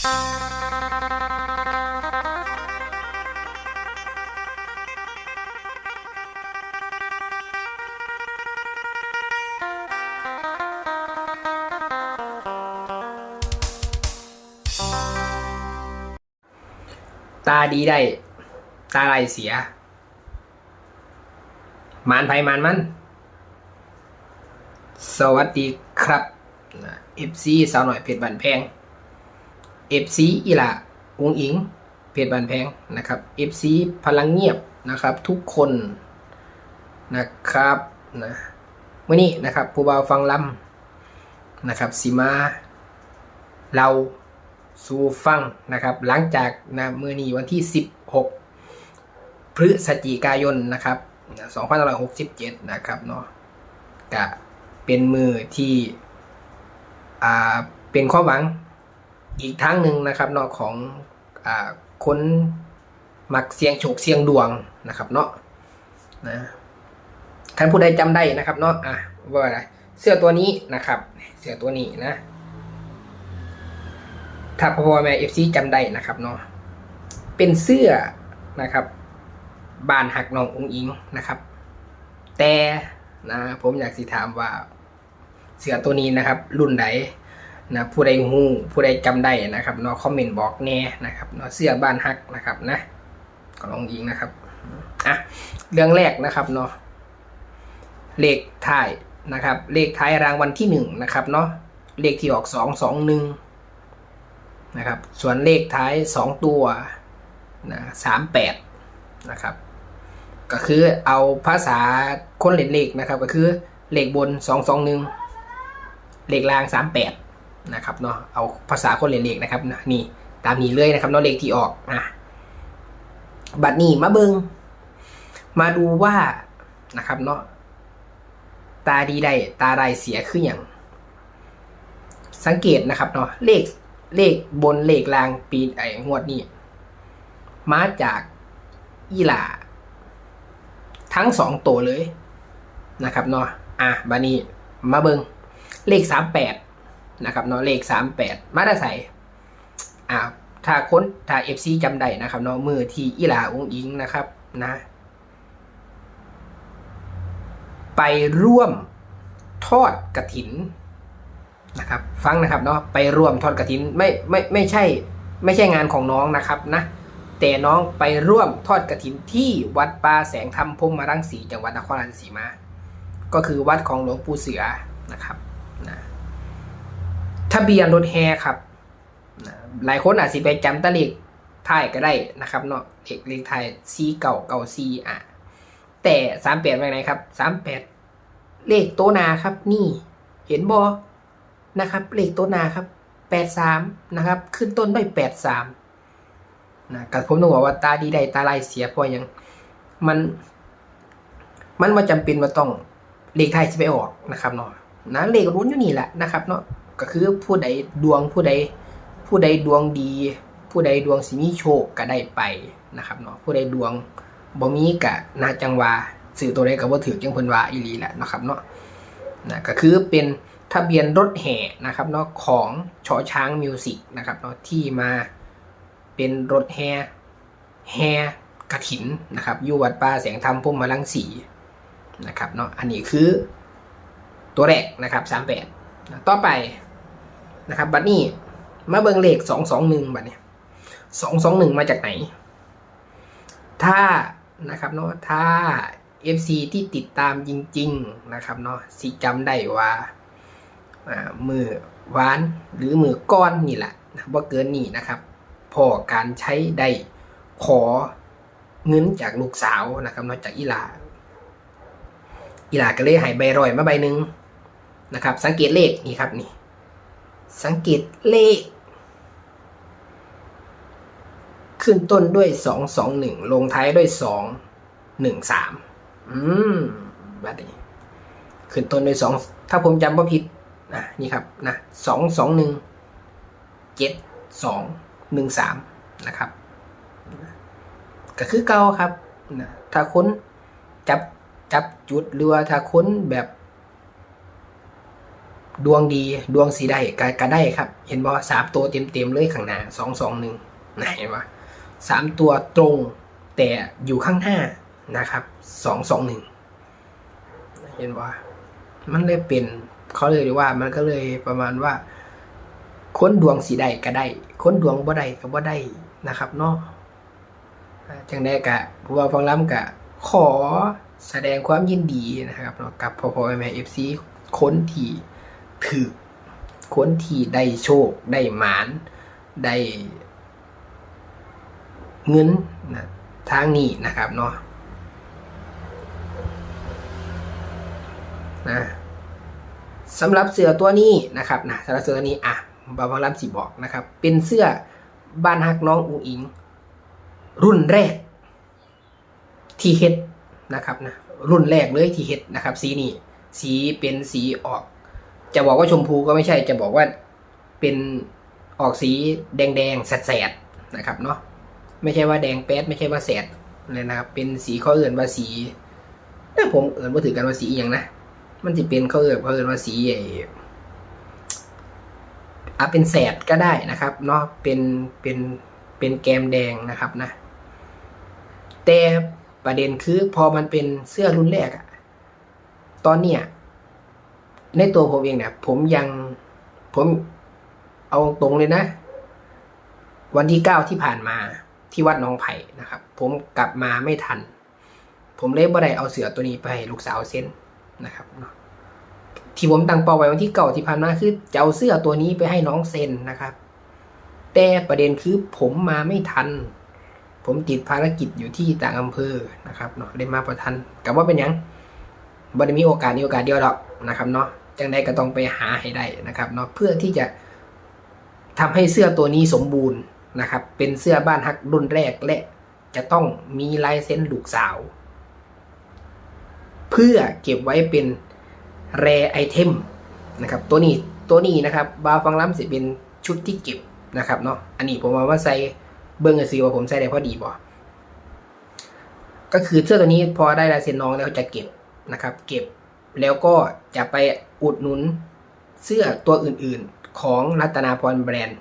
ตาดีได้ ตาลายเสีย มานไผมานมัน สวัสดีครับเอฟซีสาวหน่อยเพชรบันแพง เอฟซีอีละอุงอิง เพชรบันแพงนะครับเอฟซีพลังเงียบนะครับ ทุกคนนะครับนะมื่อนี้นะครับผู้บ่าวฟังลำนะครับสีมา เราสู่ฟังนะครับ หลังจากนะมือนี้วันที่ 16 พฤศจิกายนนะครับ2567 นะครับเนาะกะเป็นมือที่อ่าเป็นความหวัง อีกทางหนึ่งนะครับเนาะของอ่าคนมักเสียงโฉกเสียงดวงนะครับเนาะนะท่านผู้ใดจำได้นะครับเนาะอะว่าอะไรเสื้อตัวนี้นะครับ เสื้อตัวนี้นะ ถ้าพ่อพ่อแม่เอฟซีจำได้นะครับเนาะเป็นเสื้อนะครับ บานหักน้ององอิงนะครับ แต่นะผมอยากสิถามว่าเสื้อตัวนี้นะครับ รุ่นใดนะผู้ใดฮู้ผู้ใดจำได้นะครับเนาะคอมเมนต์บอกแน่นะครับเนาะเสื้อบ้านฮักนะครับนะของน้องอิงนะครับอะเรื่องแรกนะครับเนาะเลขท้ายนะครับ เลขท้ายรางวัลที่หนึ่งนะครับเนาะเลขที่ออกสองสองหนึ่งนะครับ ส่วนเลขท้ายสองตัวนะสามแปดนะครับ ก็คือเอาภาษาคนเล่นเลขนะครับ ก็คือเลขบนสองสองหนึ่งเลขล่างสามแปด นะครับเนาะเอาภาษาคนเล่นเลขนะครับนะนี่ตามนี้เลยนะครับเนาะเลขที่ออกนะบัดนี้มาเบิงมาดูว่านะครับเนาะตาดีได้ตาไรเสียคืออย่าง สังเกตนะครับเนาะเลขเลขบนเลขล่างปีไอ้งวดนี้มาจากอีหลาทั้งสองตัวเลยนะครับเนาะอะบานี้มาเบิงเลขสามแปด นะครับเนาะเลขสามแปดมาได้ใส่อะถ้าค้นถ้าเอฟซีจำได้นะครับเนาะมือที่อีหลาองอิงนะครับนะ ไปร่วมทอดกระถินนะครับ ฟังนะครับเนาะไปร่วมทอดกระถินไม่ไม่ไม่ใช่ไม่ใช่งานของน้องนะครับนะแต่น้องไปร่วมทอดกระถินที่วัดป่าแสงธรรมพรหมรังสีจังหวัดนครราชสีมา ก็คือวัดของหลวงปู่เสือนะครับ ทะเบียนรถแฮครับ หลายคนอาจสิไปจำตะเลขท้ายก็ได้นะครับเนาะเลขเลขท้ายซีเก่าเก่าซีอะแต่สามแปดไปไหนครับสามแปดเลขโตนาครับ นี่เห็นบอนะครับ เลขโตนาครับแปดสามนะครับ ขึ้นต้นด้วยแปดสามนะกับผมต้องบอกว่าตาดีใดตาลายเสียพราะยังมัน มันมาจำเป็นว่าต้องเลขไทยจะไปออกนะครับเนาะนะเลขรุ้นอยู่นี่แหละนะครับเนาะ ก็คือผู้ใดดวงผู้ใดผู้ใดดวงดี ผู้ใดดวงสิมีโชคก็ได้ไปนะครับเนาะผู้ใดดวงบ่มีกะนาจังวาสื่อตัวใดก็บ่ถือจังเพิ่นว่าอีหลีแหละนะครับเนาะนะก็คือเป็นทะเบียนรถแห่นะครับเนาะของชอช้างมิวสิกนะครับเนาะที่มาเป็นรถแห่แห่กระถินนะครับอยู่วัดป่าแสงธรรมพุ่มมาลังสีนะครับเนาะอันนี้คือตัวแรกนะครับสามแปดต่อไป นะครับ บัดนี้มาเบิงเลขสองสองหนึ่งบัดนี้สองสองหนึ่งมาจากไหน ถ้านะครับเนาะถ้า FC ที่ติดตามจริง ๆนะครับเนาะสิจำได้ว่ามือวานหรือมือก้อนนี่แหละนะว่าเกินนี่นะครับ พอการใช้ได้ขอเงินจากลูกสาวนะครับนอกจากอีหลา อีหลาก็เลยหายใบรอยมาใบหนึ่งนะครับ สังเกตเลขนี่ครับนี่ สังเกตเลข ขึ้นต้นด้วยสองสองหนึ่งลงท้ายด้วยสองหนึ่งสามอืมแบบนี้ขึ้นต้นด้วยสองถ้าผมจำว่าผิดนะนี่ครับนะสองสองหนึ่งเจ็ดสองหนึ่งสามนะครับ ก็คือเก่าครับนะถ้าค้นจับจับจุดหรือว่าถ้าค้นแบบ ดวงดีดวงสีได้ก็ก็ได้ครับ เห็นบ่สามตัวเต็มเต็มเลยข้างหน้าสองสองหนึ่งนะเห็นบ่สามตัวตรงแต่อยู่ข้างหน้านะครับสองสองหนึ่งเห็นบ่มันเลยเป็นเขาเลยว่ามันก็เลยประมาณว่า ค้นดวงสีได้ก็ได้ ค้นดวงบ่ได้ก็บ่ได้นะครับเนาะจังได้กะผู้ว่าฟังล้ำกะ ขอแสดงความยินดีนะครับเนาะกับพ่อพ่อแม่เอฟซีค้นที่ ถือคนที่ได้โชค ได้หมาน ได้เงินนะทางนี้นะครับเนาะนะสำหรับเสื้อตัวนี้นะครับนะสำหรับเสื้อตัวนี้อะบาบาลัมสิบอกนะครับ เป็นเสื้อบ้านฮักน้องอุงอิง รุ่นแรก ที่เฮ็ดนะครับนะรุ่นแรกเลยที่เฮ็ดนะครับ สีนี้สีเป็นสีออก จะบอกว่าชมพูก็ไม่ใช่จะบอกว่าเป็นออกสีแดงแดงแสดๆนะครับเนาะไม่ใช่ว่าแดงแป๊ดไม่ใช่ว่าแสดเลยนะครับเป็นสีเขาเอื่นว่าสีเอ้ยผมเอื่นว่าถือกันว่าสีอย่างนะมันจะเป็นเขาเอื่นเขาเอื่นว่าสีไอ้อะเป็นแสดก็ได้นะครับเนาะเป็นเป็นเป็นแกมแดงนะครับนะ แต่ประเด็นคือพอมันเป็นเสื้อรุ่นแรกอะตอนเนี้ย ในตัวผมเองเนี่ยผมยังผมเอาตรงเลยนะ วันที่เก้าที่ผ่านมาที่วัดน้องไผ่นะครับ ผมกลับมาไม่ทัน ผมเลยบ่ได้เอาเสือตัวนี้ไปลูกสาวเส้นนะครับที่ผมตั้งเป้าไว้วันที่เก้าที่ผ่านมาคือจะเอาเสื้อตัวนี้ไปให้น้องเซ็นนะครับ แต่ประเด็นคือผมมาไม่ทัน ผมติดภารกิจอยู่ที่ต่างอำเภอนะครับเนาะได้มาประทันกับว่าเป็นยังบ่ได้มีโอกาสนี้โอกาสเดียวหรอกนะครับเนาะ จังใดก็ต้องไปหาให้ได้นะครับเนาะเพื่อที่จะทำให้เสื้อตัวนี้สมบูรณ์นะครับ เป็นเสื้อบ้านฮักรุ่นแรกและจะต้องมีลายเซ็นลูกสาว เพื่อเก็บไว้เป็นแรไอเทมนะครับตัวนี้ตัวนี้นะครับบาฟังล้ำสิเป็นชุดที่เก็บนะครับเนาะอันนี้ผมเอามาใส่เบิ้งกันสิว่าผมใส่ได้พอดีบ่ก็คือเสื้อตัวนี้พอได้ลายเซ็นน้องแล้วจะเก็บนะครับ เก็บ แล้วก็จะไปอุดหนุนเสื้อตัวอื่นๆของรัตนาพรแบรนด์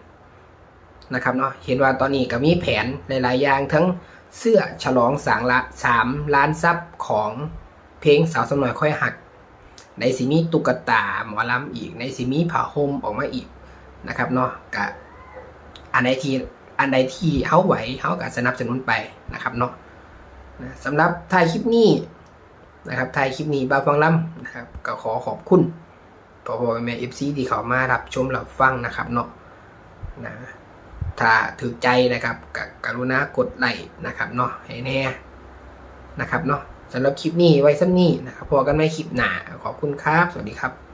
นะครับเนาะเห็นว่าตอนนี้ก็มีแผนหลายๆอย่างทั้งเสื้อฉลองสางละสามล้านซับของเพลงสาวสำหน่อยค่อยหัก ในสิมีตุ๊กตาหมอลำอีก ในสิมีผ้าห่มออกมาอีกนะครับเนาะกะอันใดที่อันใดที่เฮาไหวเฮาก็สนับสนุนไปนะครับเนาะนะสำหรับท้ายคลิปนี้ นะครับท้ายคลิปนี้บ้าฟังล่ำนะครับก็ขอขอบคุณพ่อพ่อแม่เอฟซีที่เขามารับชมรับฟังนะครับเนาะนะถ้าถือใจนะครับกกรุณากดไลค์นะครับเนาะให้แน่นะครับเนาะสำหรับคลิปนี้ไว้สักนี้นะครับพอกันไม่คลิปหนาขอบคุณครับ สวัสดีครับ